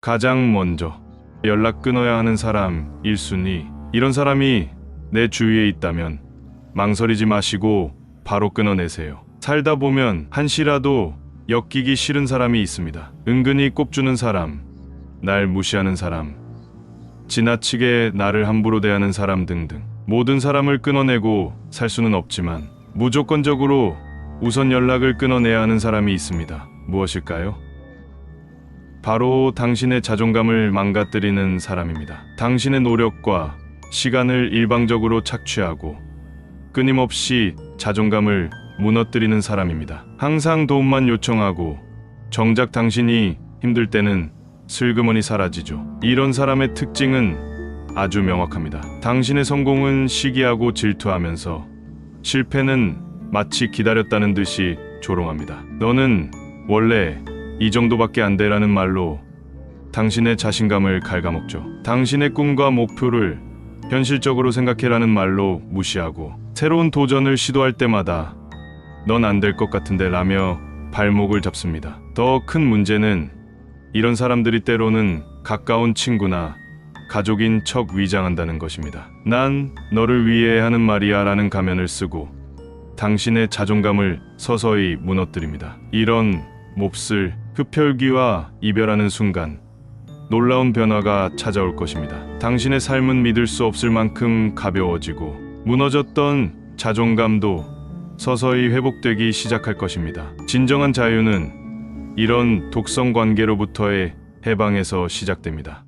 가장 먼저 연락 끊어야 하는 사람 1순위. 이런 사람이 내 주위에 있다면 망설이지 마시고 바로 끊어내세요. 살다 보면 한시라도 엮이기 싫은 사람이 있습니다. 은근히 꼽주는 사람, 날 무시하는 사람, 지나치게 나를 함부로 대하는 사람 등등. 모든 사람을 끊어내고 살 수는 없지만 무조건적으로 우선 연락을 끊어내야 하는 사람이 있습니다. 무엇일까요? 바로 당신의 자존감을 망가뜨리는 사람입니다. 당신의 노력과 시간을 일방적으로 착취하고 끊임없이 자존감을 무너뜨리는 사람입니다. 항상 도움만 요청하고 정작 당신이 힘들 때는 슬그머니 사라지죠. 이런 사람의 특징은 아주 명확합니다. 당신의 성공은 시기하고 질투하면서 실패는 마치 기다렸다는 듯이 조롱합니다. 너는 원래 이 정도밖에 안 돼라는 말로 당신의 자신감을 갉아먹죠. 당신의 꿈과 목표를 현실적으로 생각해라는 말로 무시하고 새로운 도전을 시도할 때마다 넌 안 될 것 같은데 라며 발목을 잡습니다. 더 큰 문제는 이런 사람들이 때로는 가까운 친구나 가족인 척 위장한다는 것입니다. 난 너를 위해 하는 말이야 라는 가면을 쓰고 당신의 자존감을 서서히 무너뜨립니다. 이런 몹쓸 흡혈귀와 이별하는 순간 놀라운 변화가 찾아올 것입니다. 당신의 삶은 믿을 수 없을 만큼 가벼워지고 무너졌던 자존감도 서서히 회복되기 시작할 것입니다. 진정한 자유는 이런 독성 관계로부터의 해방에서 시작됩니다.